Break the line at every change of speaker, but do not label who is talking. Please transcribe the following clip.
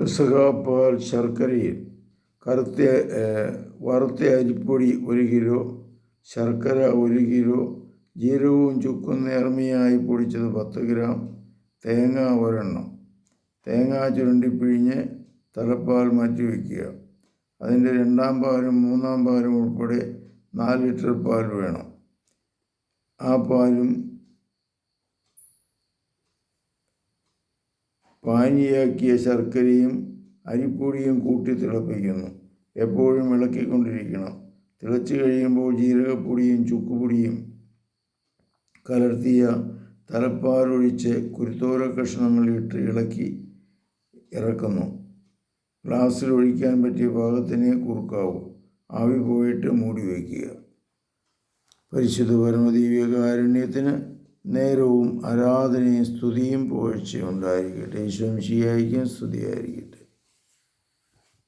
പെസഹാപ്പാൽ ശർക്കരയിൽ കറുത്ത കറുത്തിയ വറുത്ത അരിപ്പൊടി ഒരു കിലോ ശർക്കര ഒരു കിലോ ജീരകവും ചുക്കും നേർമയായി പൊടിച്ചത് പത്ത് ഗ്രാം തേങ്ങ ഒരെണ്ണം. തേങ്ങ ചുരണ്ടിപ്പിഴിഞ്ഞ് തലപ്പാൽ മാറ്റി വയ്ക്കുക. അതിന്റെ രണ്ടാം പാലും മൂന്നാം പാലും ഉൾപ്പെടെ നാല് ലിറ്റർ പാൽ വേണം. ആ പാലും പാനിയാക്കിയ ശർക്കരയും അരിപ്പൊടിയും കൂട്ടി തിളപ്പിക്കുന്നു. എപ്പോഴും ഇളക്കിക്കൊണ്ടിരിക്കണം. തിളച്ച് കഴിയുമ്പോൾ ജീരകപ്പൊടിയും ചുക്കുപൊടിയും കലർത്തിയ തലപ്പാലൊഴിച്ച് കുരുത്തോര കഷ്ണങ്ങളിട്ട് ഇളക്കി ഇറക്കുന്നു. ഗ്ലാസ്സിൽ ഒഴിക്കാൻ പറ്റിയ പാകത്തിനെ കുറുക്കാവും. ആവി പോയിട്ട് മൂടി വയ്ക്കുക. പരിശുദ്ധ പരമദീവികാരുണ്യത്തിന് നേരവും ആരാധനയും സ്തുതിയും പോഴ്ചയും ഉണ്ടായിരിക്കട്ടെ. ഈശോം ശിയായിക്കും സ്തുതിയായിരിക്കട്ടെ.